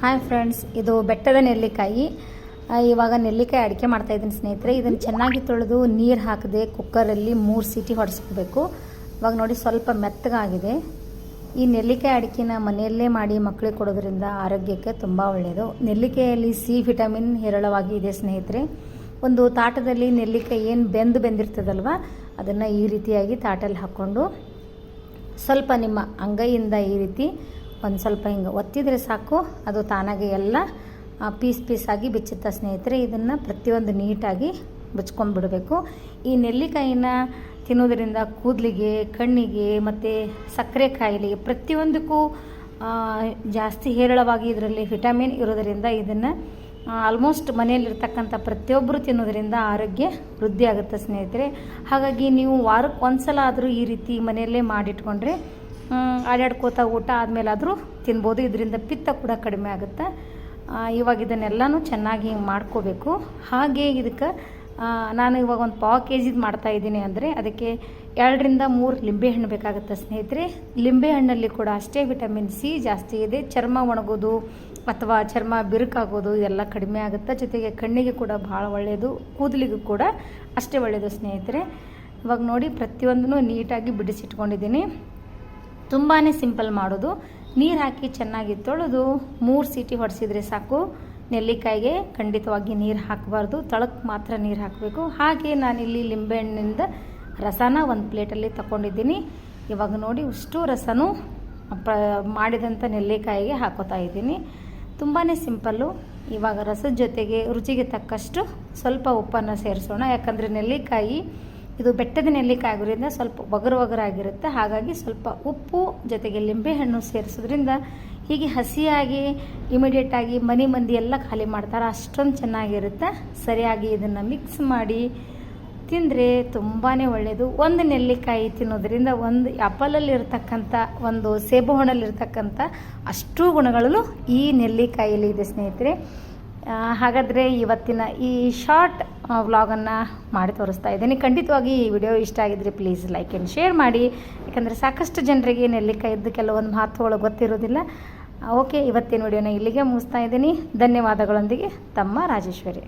Hi friends ಇದು ಬೆಟ್ಟದ ನೆಲ್ಲಿಕಾಯಿ. ಇವಾಗ ನೆಲ್ಲಿಕಾಯಿ ಅಡಿಕೆ ಮಾಡ್ತಾ ಇದ್ದೀನಿ ಸ್ನೇಹಿತರೆ. ಇದನ್ನು ಚೆನ್ನಾಗಿ ತೊಳೆದು ನೀರು ಹಾಕದೆ ಕುಕ್ಕರಲ್ಲಿ ಮೂರು ಸೀಟಿ ಹೊಡೆಸ್ಕೋಬೇಕು. ಇವಾಗ ನೋಡಿ ಸ್ವಲ್ಪ ಮೆತ್ತಗಾಗಿದೆ. ಈ ನೆಲ್ಲಿಕಾಯಿ ಅಡಿಕೆನ ಮನೆಯಲ್ಲೇ ಮಾಡಿ ಮಕ್ಕಳಿಗೆ ಕೊಡೋದ್ರಿಂದ ಆರೋಗ್ಯಕ್ಕೆ ತುಂಬ ಒಳ್ಳೆಯದು ನೆಲ್ಲಿಕಾಯಲ್ಲಿ ಸಿ ವಿಟಮಿನ್ ಹೇರಳವಾಗಿ ಇದೆ ಸ್ನೇಹಿತರೆ. ಒಂದು ತಾಟದಲ್ಲಿ ನೆಲ್ಲಿಕಾಯಿ ಏನು ಬೆಂದು ಬೆಂದಿರ್ತದಲ್ವ, ಅದನ್ನು ಈ ರೀತಿಯಾಗಿ ತಾಟಲ್ಲಿ ಹಾಕ್ಕೊಂಡು ಸ್ವಲ್ಪ ನಿಮ್ಮ ಅಂಗೈಯಿಂದ ಈ ರೀತಿ ಒಂದು ಸ್ವಲ್ಪ ಹಿಂಗೆ ಒತ್ತಿದರೆ ಸಾಕು. ಅದು ತಾನಾಗೆ ಎಲ್ಲ ಪೀಸ್ ಪೀಸಾಗಿ ಬಿಚ್ಚುತ್ತೆ ಸ್ನೇಹಿತರೆ, ಇದನ್ನು ಪ್ರತಿಯೊಂದು ನೀಟಾಗಿ ಬಿಚ್ಕೊಂಡ್ಬಿಡಬೇಕು ಈ ನೆಲ್ಲಿಕಾಯಿನ ತಿನ್ನೋದರಿಂದ ಕೂದಲಿಗೆ, ಕಣ್ಣಿಗೆ, ಮತ್ತು ಸಕ್ಕರೆ ಕಾಯಿಲೆಗೆ ಪ್ರತಿಯೊಂದಕ್ಕೂ ಜಾಸ್ತಿ ಹೇರಳವಾಗಿ ಇದರಲ್ಲಿ ವಿಟಮಿನ್ ಇರೋದರಿಂದ ಇದನ್ನು ಆಲ್ಮೋಸ್ಟ್ ಮನೆಯಲ್ಲಿರ್ತಕ್ಕಂಥ ಪ್ರತಿಯೊಬ್ಬರು ತಿನ್ನೋದರಿಂದ ಆರೋಗ್ಯ ವೃದ್ಧಿ ಆಗುತ್ತೆ ಸ್ನೇಹಿತರೆ. ಹಾಗಾಗಿ ನೀವು ವಾರಕ್ಕೆ ಒಂದು ಸಲ ಆದರೂ ಈ ರೀತಿ ಮನೆಯಲ್ಲೇ ಮಾಡಿಟ್ಕೊಂಡ್ರೆ ಮ್, ಆಡ್ಯಾಡ್ಕೋತಾ ಊಟ ಆದಮೇಲಾದರೂ ತಿನ್ಬೋದು. ಇದರಿಂದ ಪಿತ್ತ ಕೂಡ ಕಡಿಮೆ ಆಗುತ್ತೆ. ಇವಾಗ ಇದನ್ನೆಲ್ಲನೂ ಚೆನ್ನಾಗಿ ಮಾಡ್ಕೋಬೇಕು. ಹಾಗೆ ಇದಕ್ಕೆ ನಾನು ಇವಾಗ ಒಂದು ಪಾವು ಕೆ ಜಿದು ಮಾಡ್ತಾ ಇದ್ದೀನಿ ಅಂದರೆ ಅದಕ್ಕೆ ಎರಡರಿಂದ ಮೂರು ಲಿಂಬೆಹಣ್ಣು ಬೇಕಾಗುತ್ತೆ ಸ್ನೇಹಿತರೆ. ಲಿಂಬೆಹಣ್ಣಲ್ಲಿ ಕೂಡ ಅಷ್ಟೇ ವಿಟಮಿನ್ ಸಿ ಜಾಸ್ತಿ ಇದೆ. ಚರ್ಮ ಒಣಗೋದು ಅಥವಾ ಚರ್ಮ ಬಿರುಕಾಗೋದು ಇದೆಲ್ಲ ಕಡಿಮೆ ಆಗುತ್ತೆ. ಜೊತೆಗೆ ಕಣ್ಣಿಗೆ ಕೂಡ ಭಾಳ ಒಳ್ಳೆಯದು ಕೂದಲಿಗೂ ಕೂಡ ಅಷ್ಟೇ ಒಳ್ಳೆಯದು ಸ್ನೇಹಿತರೆ. ಇವಾಗ ನೋಡಿ ಪ್ರತಿಯೊಂದನ್ನು ನೀಟಾಗಿ ಬಿಡಿಸಿಟ್ಕೊಂಡಿದ್ದೀನಿ. ತುಂಬಾ ಸಿಂಪಲ್ ಮಾಡೋದು. ನೀರು ಹಾಕಿ ಚೆನ್ನಾಗಿ ತೊಳೆದು ಮೂರು ಸೀಟಿ ಹೊಡೆಸಿದ್ರೆ ಸಾಕು. ನೆಲ್ಲಿಕಾಯಿಗೆ ಖಂಡಿತವಾಗಿ ನೀರು ಹಾಕಬಾರ್ದು. ತಳಕ್ಕೆ ಮಾತ್ರ ನೀರು ಹಾಕಬೇಕು. ಹಾಗೆ ನಾನಿಲ್ಲಿ ಲಿಂಬೆಹಣ್ಣಿಂದ ರಸನ ಒಂದು ಪ್ಲೇಟಲ್ಲಿ ತಗೊಂಡಿದ್ದೀನಿ ಇವಾಗ ನೋಡಿ ಇಷ್ಟು ರಸನೂ ಪ ಮಾಡಿದಂಥ ನೆಲ್ಲಿಕಾಯಿಗೆ ಹಾಕೋತಾ ಇದ್ದೀನಿ. ತುಂಬಾ ಸಿಂಪಲ್ಲು. ಇವಾಗ ರಸದ ಜೊತೆಗೆ ರುಚಿಗೆ ತಕ್ಕಷ್ಟು ಸ್ವಲ್ಪ ಉಪ್ಪನ್ನು ಸೇರಿಸೋಣ. ಯಾಕಂದರೆ ನೆಲ್ಲಿಕಾಯಿ ಇದು ಬೆಟ್ಟದ ನೆಲ್ಲಿಕಾಯಿ ಆಗೋದ್ರಿಂದ ಸ್ವಲ್ಪ ಒಗರು ಒಗರಾಗಿರುತ್ತೆ ಹಾಗಾಗಿ ಸ್ವಲ್ಪ ಉಪ್ಪು, ಜೊತೆಗೆ ಲಿಂಬೆಹಣ್ಣು ಸೇರಿಸೋದ್ರಿಂದ ಹೀಗೆ ಹಸಿಯಾಗಿ ಇಮಿಡಿಯೇಟಾಗಿ ಮನೆ ಮಂದಿ ಎಲ್ಲ ಖಾಲಿ ಮಾಡ್ತಾರೆ. ಅಷ್ಟೊಂದು ಚೆನ್ನಾಗಿರುತ್ತೆ. ಸರಿಯಾಗಿ ಇದನ್ನು ಮಿಕ್ಸ್ ಮಾಡಿ ತಿಂದರೆ ತುಂಬಾ ಒಳ್ಳೆಯದು ಒಂದು ನೆಲ್ಲಿಕಾಯಿ ತಿನ್ನೋದ್ರಿಂದ ಒಂದು ಅಪಲಲ್ಲಿರ್ತಕ್ಕಂಥ ಒಂದು ಸೇಬು ಹಣ್ಣಲ್ಲಿರ್ತಕ್ಕಂಥ ಅಷ್ಟು ಗುಣಗಳಲ್ಲೂ ಈ ನೆಲ್ಲಿಕಾಯಲ್ಲಿ ಇದೆ ಸ್ನೇಹಿತರೆ. ಹಾಗಾದರೆ ಇವತ್ತಿನ ಈ ಶಾರ್ಟ್ ವ್ಲಾಗನ್ನು ಮಾಡಿ ತೋರಿಸ್ತಾ ಇದ್ದೀನಿ. ಖಂಡಿತವಾಗಿ ಈ ವಿಡಿಯೋ ಇಷ್ಟ ಆಗಿದ್ರೆ ಪ್ಲೀಸ್ ಲೈಕ್ ಆ್ಯಂಡ್ ಶೇರ್ ಮಾಡಿ. ಯಾಕಂದರೆ ಸಾಕಷ್ಟು ಜನರಿಗೆ ನೆಲ್ಲಿಕಾಯಿದ್ದು ಕೆಲವೊಂದು ಮಾತುಗಳು ಗೊತ್ತಿರೋದಿಲ್ಲ. ಓಕೆ ಇವತ್ತಿನ ವಿಡಿಯೋನ ಇಲ್ಲಿಗೆ ಮುಗಿಸ್ತಾ ಇದ್ದೀನಿ. ಧನ್ಯವಾದಗಳೊಂದಿಗೆ ತಮ್ಮ ರಾಜೇಶ್ವರಿ.